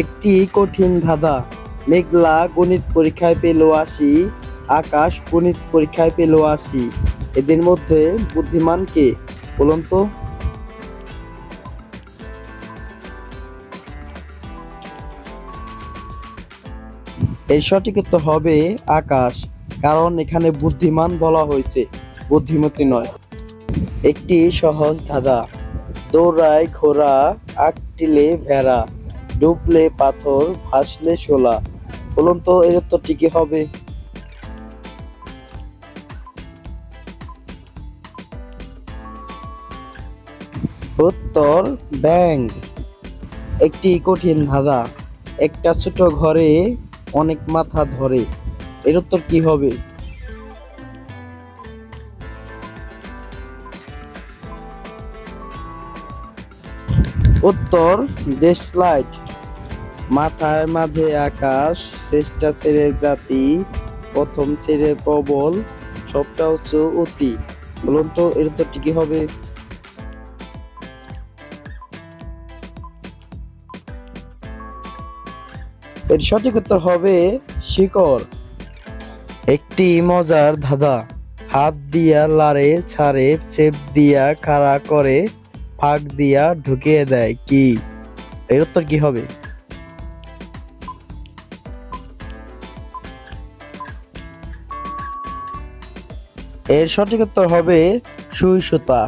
একটি কঠিন ধাঁধা। মেঘলা গণিত পরীক্ষায় পেল আশি, আকাশ গণিত পরীক্ষায় পেল আশি। এদের মধ্যে বুদ্ধিমান কে, বলুন তো? এর সঠিক তো হবে আকাশ, কারণ এখানে বুদ্ধিমান বলা হয়েছে, বুদ্ধিমতী নয়। একটি সহজ ধাঁধা, দৌড়ায় ঘোড়া, আটটিলে ভেড়া। ডুবলে পাথর ভাসলে শোলা, বলুন তো এর উত্তরটি কি হবে? উত্তর ব্যাং একটি কঠিন ধাঁধা, একটা ছোট ঘরে অনেক মাথা ধরে। এর উত্তর কি হবে? উত্তর দেশ দেশলাইট। মাথায় মাঝে আকাশ চেষ্টা ছেড়ে জাতি, প্রথম ছেড়ে প্রবল, সবটা হচ্ছে অতি। বলুন তো, এর উত্তরটি কি হবে? এর সঠিক উত্তর হবে শিকড়। একটি মজার ধাঁধা। হাত দিয়া লারে ছাড়ে, চেপ দিয়া খাড়া করে ফাঁক দিয়া ঢুকিয়ে দেয়, কি? এর উত্তর কি হবে? এর সঠিক উত্তর হবে সুই সুতা